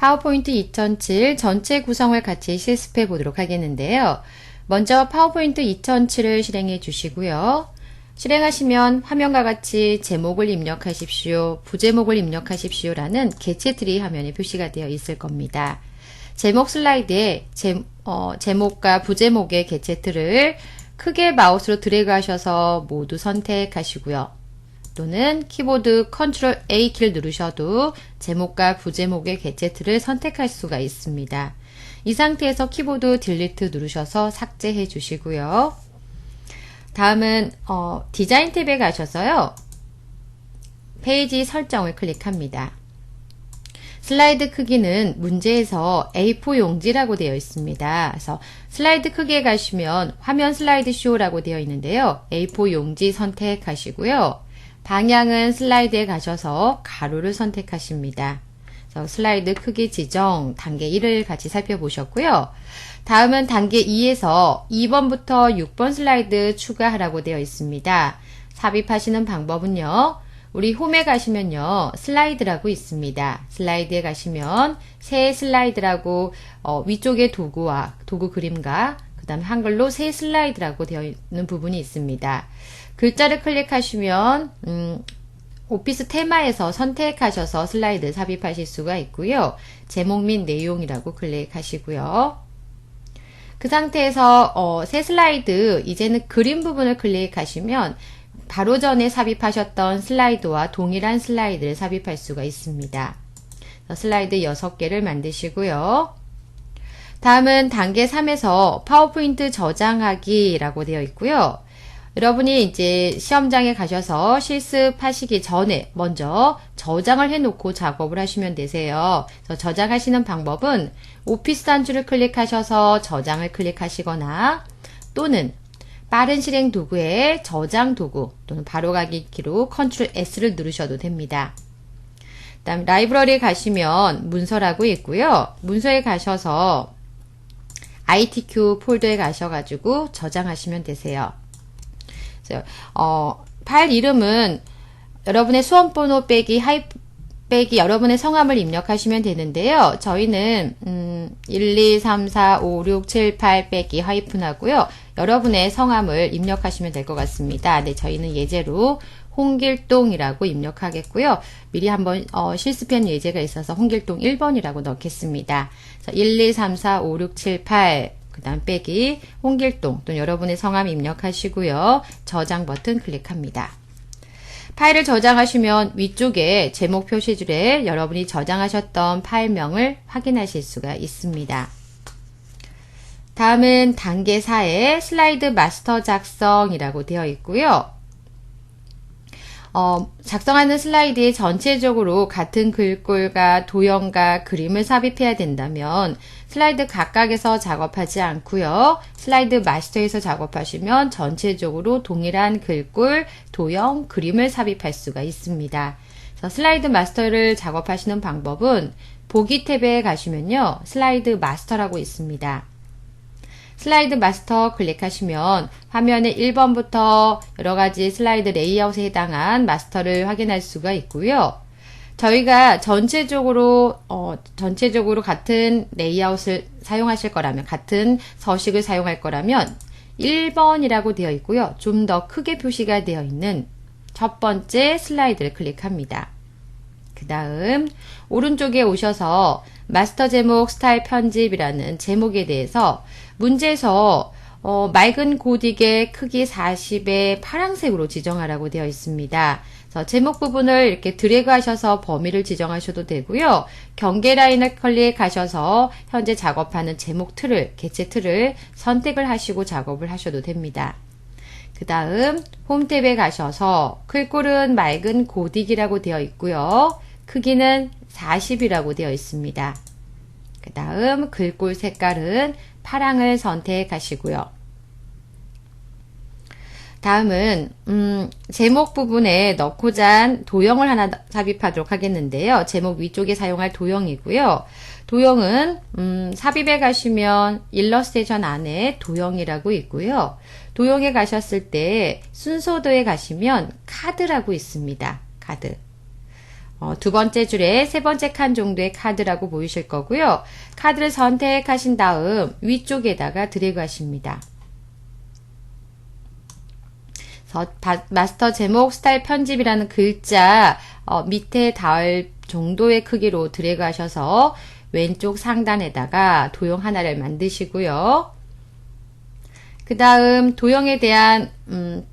파워포인트 2007 전체 구성을 같이 실습해 보도록 하겠는데요. 먼저 파워포인트 2007을 실행해 주시고요. 실행하시면 화면과 같이 제목을 입력하십시오, 부제목을 입력하십시오라는 개체 트리 화면에 표시가 되어 있을 겁니다. 제목 슬라이드에 제, 어, 제목과 부제목의 개체 틀을 크게 마우스로 드래그 하셔서 모두 선택하시고요. 또는 키보드 컨트롤 A 키를 누르셔도 제목과 부제목의 개체 틀을 선택할 수가 있습니다. 이 상태에서 키보드 딜리트 누르셔서 삭제해 주시고요. 다음은 어, 디자인 탭에 가셔서요. 페이지 설정을 클릭합니다. 슬라이드 크기는 문제에서 A4 용지라고 되어 있습니다. 그래서 슬라이드 크기에 가시면 화면 슬라이드 쇼라고 되어 있는데요. A4 용지 선택하시고요. 방향은 슬라이드에 가셔서 가로를 선택하십니다. 슬라이드 크기 지정 단계 1을 같이 살펴보셨고요. 다음은 단계 2에서 2번부터 6번 슬라이드 추가하라고 되어 있습니다. 삽입하시는 방법은요. 우리 홈에 가시면요. 슬라이드라고 있습니다. 슬라이드에 가시면 새 슬라이드라고 어, 위쪽에 도구와 도구 그림과 그 다음에 한글로 새 슬라이드라고 되어 있는 부분이 있습니다. 글자를 클릭하시면 음, 오피스 테마에서 선택하셔서 슬라이드 삽입하실 수가 있고요. 제목 및 내용이라고 클릭하시고요. 그 상태에서 어, 새 슬라이드 이제는 그림 부분을 클릭하시면 바로 전에 삽입하셨던 슬라이드와 동일한 슬라이드를 삽입할 수가 있습니다. 슬라이드 6개를 만드시고요. 다음은 단계 3에서 파워포인트 저장하기라고 되어 있고요. 여러분이 이제 시험장에 가셔서 실습하시기 전에 먼저 저장을 해놓고 작업을 하시면 되세요. 저장하시는 방법은 오피스 한 줄을 클릭하셔서 저장을 클릭하시거나 또는 빠른 실행 도구에 저장 도구 또는 바로가기 키로 컨트롤 S를 누르셔도 됩니다. 다음 라이브러리에 가시면 문서라고 있고요. 문서에 가셔서 ITQ 폴더에 가셔가지고 저장하시면 되세요. 어, 파일 이름은 여러분의 수험번호 빼기 하이 빼기 여러분의 성함을 입력하시면 되는데요. 저희는 음, 1, 2, 3, 4, 5, 6, 7, 8 빼기 하이픈 하고요. 여러분의 성함을 입력하시면 될 것 같습니다. 네, 저희는 예제로 홍길동이라고 입력하겠고요. 미리 한번 어, 실습한 예제가 있어서 홍길동 1번이라고 넣겠습니다. 1, 2, 3, 4, 5, 6, 7, 8, 그 다음 빼기 홍길동 또는 여러분의 성함 입력하시고요. 저장 버튼 클릭합니다. 파일을 저장하시면 위쪽에 제목 표시줄에 여러분이 저장하셨던 파일명을 확인하실 수가 있습니다. 다음은 단계 4에 슬라이드 마스터 작성이라고 되어 있고요. 어, 작성하는 슬라이드에 전체적으로 같은 글꼴과 도형과 그림을 삽입해야 된다면 슬라이드 각각에서 작업하지 않고요. 슬라이드 마스터에서 작업하시면 전체적으로 동일한 글꼴, 도형, 그림을 삽입할 수가 있습니다. 슬라이드 마스터를 작업하시는 방법은 보기 탭에 가시면요. 슬라이드 마스터라고 있습니다. 슬라이드 마스터 클릭하시면 화면에 1번부터 여러 가지 슬라이드 레이아웃에 해당한 마스터를 확인할 수가 있고요. 저희가 전체적으로 어, 전체적으로 같은 레이아웃을 사용하실 거라면 같은 서식을 사용할 거라면 1번이라고 되어 있고요. 좀 더 크게 표시가 되어 있는 첫 번째 슬라이드를 클릭합니다. 그 다음 오른쪽에 오셔서 마스터 제목 스타일 편집이라는 제목에 대해서 문제에서 어, 맑은 고딕의 크기 40에 파랑색으로 지정하라고 되어 있습니다. 제목 부분을 이렇게 드래그 하셔서 범위를 지정하셔도 되고요. 경계 라인을 클릭하셔서 현재 작업하는 제목 틀을, 개체 틀을 선택을 하시고 작업을 하셔도 됩니다. 그 다음 홈 탭에 가셔서 글꼴은 맑은 고딕이라고 되어 있고요. 크기는 40이라고 되어 있습니다. 그 다음 글꼴 색깔은 파랑을 선택하시고요. 다음은 음, 제목 부분에 넣고자 한 도형을 하나 삽입하도록 하겠는데요. 제목 위쪽에 사용할 도형이고요. 도형은 음, 삽입에 가시면 일러스테이션 안에 도형이라고 있고요. 도형에 가셨을 때 순서도에 가시면 카드라고 있습니다. 카드. 어, 두 번째 줄에 세 번째 칸 정도의 카드라고 보이실 거고요. 카드를 선택하신 다음 위쪽에다가 드래그 하십니다. 마스터 제목 스타일 편집이라는 글자 어, 밑에 닿을 정도의 크기로 드래그 하셔서 왼쪽 상단에다가 도형 하나를 만드시고요. 그 다음 도형에 대한 음,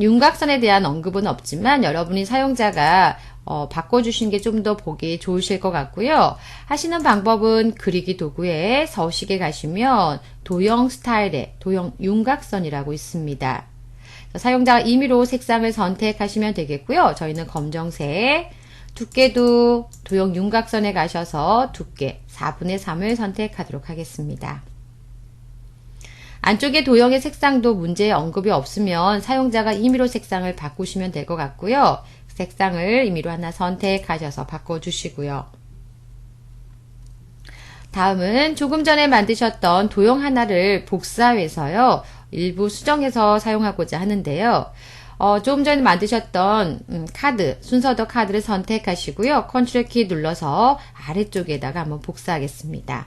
윤곽선에 대한 언급은 없지만 여러분이 사용자가 어, 바꿔주시는 게 좀 더 보기 좋으실 것 같고요. 하시는 방법은 그리기 도구에 서식에 가시면 도형 스타일의 도형 윤곽선이라고 있습니다. 사용자가 임의로 색상을 선택하시면 되겠고요. 저희는 검정색, 두께도 도형 윤곽선에 가셔서 두께 4분의 3을 선택하도록 하겠습니다. 안쪽에 도형의 색상도 문제 언급이 없으면 사용자가 임의로 색상을 바꾸시면 될 것 같고요. 색상을 임의로 하나 선택하셔서 바꿔주시고요. 다음은 조금 전에 만드셨던 도형 하나를 복사해서요. 일부 수정해서 사용하고자 하는데요. 어, 조금 전에 만드셨던 음, 카드, 순서더 카드를 선택하시고요. 컨트롤 키 눌러서 아래쪽에다가 한번 복사하겠습니다.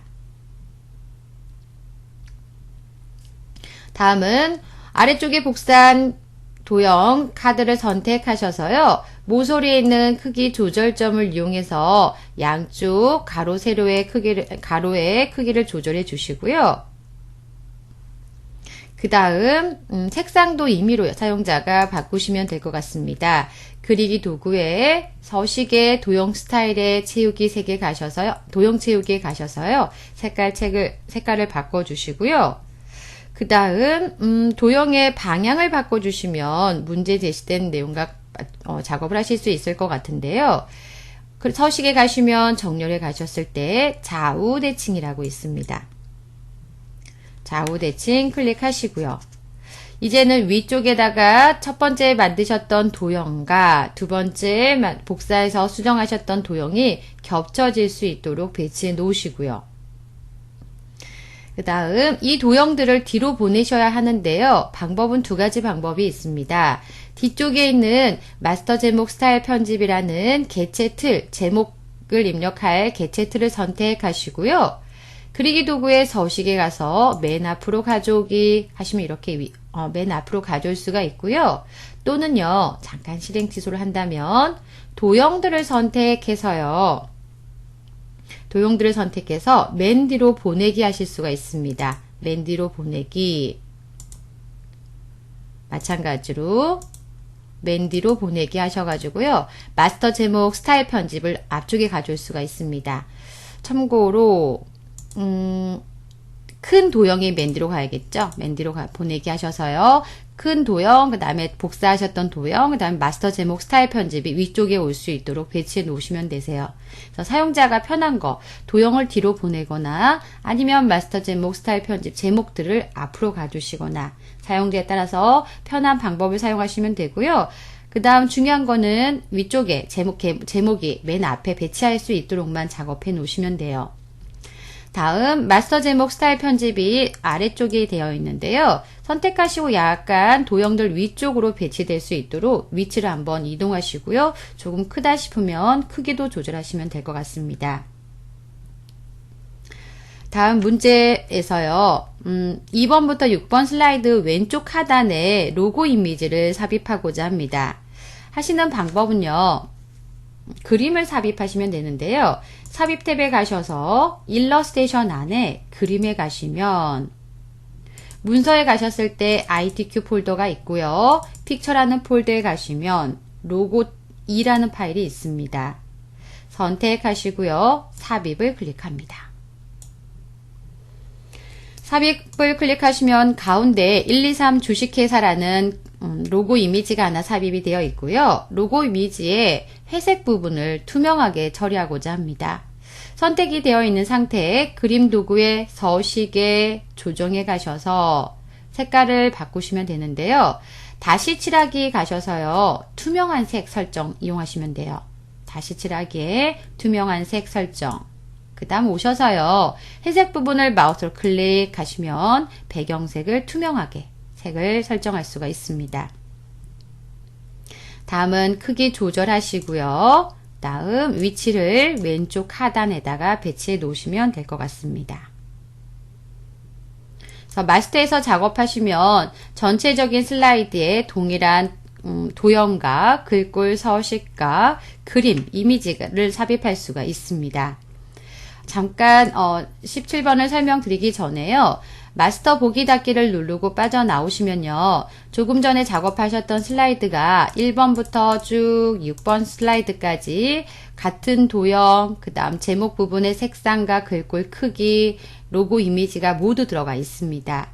다음은 아래쪽에 복사한 도형 카드를 선택하셔서요. 모서리에 있는 크기 조절점을 이용해서 양쪽 가로 세로의 크기를 가로의 크기를 조절해 주시고요. 그 다음 음, 색상도 임의로 사용자가 바꾸시면 될 것 같습니다. 그리기 도구에 서식의 도형 스타일에 채우기 3개 가셔서요. 도형 채우기에 가셔서요. 색깔 책을 색깔을 바꿔 주시고요. 그 다음 음, 도형의 방향을 바꿔 주시면 문제 제시된 내용과 어, 작업을 하실 수 있을 것 같은데요. 그 서식에 가시면 정렬에 가셨을 때 좌우 대칭이라고 있습니다. 좌우 대칭 클릭하시고요. 이제는 위쪽에다가 첫 번째 만드셨던 도형과 두 번째 마- 복사해서 수정하셨던 도형이 겹쳐질 수 있도록 배치해 놓으시고요. 그 다음 이 도형들을 뒤로 보내셔야 하는데요. 방법은 두 가지 방법이 있습니다. 뒤쪽에 있는 마스터 제목 스타일 편집이라는 개체 틀, 제목을 입력할 개체 틀을 선택하시고요. 그리기 도구의 서식에 가서 맨 앞으로 가져오기 하시면 이렇게 위- 어, 맨 앞으로 가져올 수가 있고요. 또는요, 잠깐 실행 취소를 한다면 도형들을 선택해서요. 도형들을 선택해서 맨 뒤로 보내기 하실 수가 있습니다. 맨 뒤로 보내기. 마찬가지로 맨 뒤로 보내기 하셔가지고요. 마스터 제목 스타일 편집을 앞쪽에 가져올 수가 있습니다. 참고로, 음, 큰 도형이 맨 뒤로 가야겠죠? 맨 뒤로 가- 보내기 하셔서요. 큰 도형, 그 다음에 복사하셨던 도형, 그 다음에 마스터 제목 스타일 편집이 위쪽에 올 수 있도록 배치해 놓으시면 되세요. 그래서 사용자가 편한 거, 도형을 뒤로 보내거나 아니면 마스터 제목 스타일 편집 제목들을 앞으로 가주시거나 사용자에 따라서 편한 방법을 사용하시면 되고요. 그 다음 중요한 거는 위쪽에 제목, 개- 제목이 맨 앞에 배치할 수 있도록만 작업해 놓으시면 돼요. 다음 마스터 제목 스타일 편집이 아래쪽에 되어 있는데요. 선택하시고 약간 도형들 위쪽으로 배치될 수 있도록 위치를 한번 이동하시고요. 조금 크다 싶으면 크기도 조절하시면 될 것 같습니다. 다음 문제에서요. 음, 2번부터 6번 슬라이드 왼쪽 하단에 로고 이미지를 삽입하고자 합니다. 하시는 방법은요. 그림을 삽입하시면 되는데요. 삽입 탭에 가셔서 일러스테이션 안에 그림에 가시면 문서에 가셨을 때 ITQ 폴더가 있고요. 픽처라는 폴더에 가시면 로고 2라는 파일이 있습니다. 선택하시고요. 삽입을 클릭합니다. 삽입을 클릭하시면 가운데 123 주식회사라는 음, 로고 이미지가 하나 삽입이 되어 있고요. 로고 이미지의 회색 부분을 투명하게 처리하고자 합니다. 선택이 되어 있는 상태에 그림 도구의 서식에 조정에 가셔서 색깔을 바꾸시면 되는데요. 다시 칠하기 가셔서요. 투명한 색 설정 이용하시면 돼요. 다시 칠하기에 투명한 색 설정. 그 다음 오셔서요. 회색 부분을 마우스로 클릭하시면 배경색을 투명하게 색을 설정할 수가 있습니다. 다음은 크기 조절하시고요. 다음 위치를 왼쪽 하단에다가 배치해 놓으시면 될 것 같습니다. 마스터에서 작업하시면 전체적인 슬라이드에 동일한 음, 도형과 글꼴, 서식과 그림, 이미지를 삽입할 수가 있습니다. 잠깐 어, 17번을 설명드리기 전에요. 마스터 보기 닫기를 누르고 빠져나오시면요. 조금 전에 작업하셨던 슬라이드가 1번부터 쭉 6번 슬라이드까지 같은 도형, 그 다음 제목 부분의 색상과 글꼴 크기, 로고 이미지가 모두 들어가 있습니다.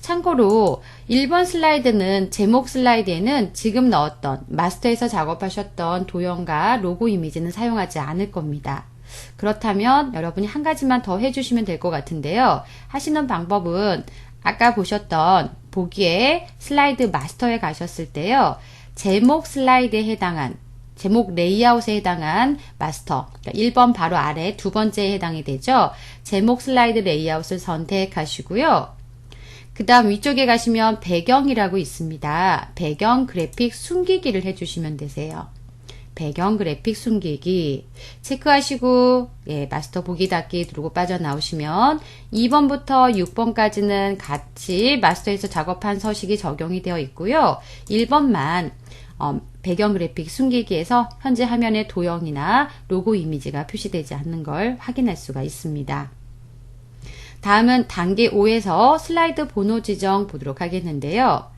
참고로 1번 슬라이드는 제목 슬라이드에는 지금 넣었던 마스터에서 작업하셨던 도형과 로고 이미지는 사용하지 않을 겁니다. 그렇다면 여러분이 한 가지만 더 해주시면 될 것 같은데요. 하시는 방법은 아까 보셨던 보기에 슬라이드 마스터에 가셨을 때요. 제목 슬라이드에 해당한 제목 레이아웃에 해당한 마스터, 그러니까 1번 바로 아래 두 번째에 해당이 되죠. 제목 슬라이드 레이아웃을 선택하시고요. 그 다음 위쪽에 가시면 배경이라고 있습니다. 배경 그래픽 숨기기를 해주시면 되세요. 배경 그래픽 숨기기 체크하시고 예, 마스터 보기 닫기 누르고 빠져나오시면 2번부터 6번까지는 같이 마스터에서 작업한 서식이 적용이 되어 있고요. 1번만 어, 배경 그래픽 숨기기에서 현재 화면에 도형이나 로고 이미지가 표시되지 않는 걸 확인할 수가 있습니다. 다음은 단계 5에서 슬라이드 번호 지정 보도록 하겠는데요.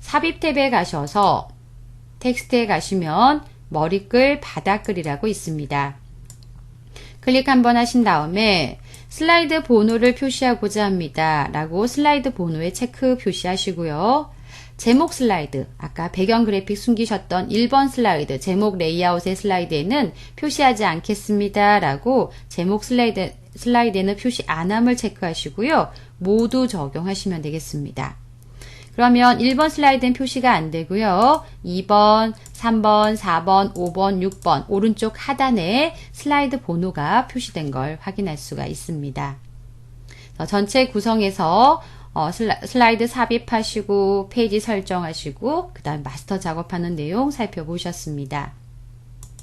삽입 탭에 가셔서 텍스트에 가시면 머리글 바닥글이라고 있습니다. 클릭 한번 하신 다음에 슬라이드 번호를 표시하고자 합니다. 라고 슬라이드 번호에 체크 표시하시고요. 제목 슬라이드, 아까 배경 그래픽 숨기셨던 1번 슬라이드, 제목 레이아웃의 슬라이드에는 표시하지 않겠습니다. 라고 제목 슬라이드, 슬라이드에는 표시 안함을 체크하시고요. 모두 적용하시면 되겠습니다. 그러면 1번 슬라이드는 표시가 안 되고요. 2번, 3번, 4번, 5번, 6번 오른쪽 하단에 슬라이드 번호가 표시된 걸 확인할 수가 있습니다. 전체 구성에서 어, 슬라 이드 삽입하시고 페이지 설정하시고 그 다음 마스터 작업하는 내용 살펴보셨습니다.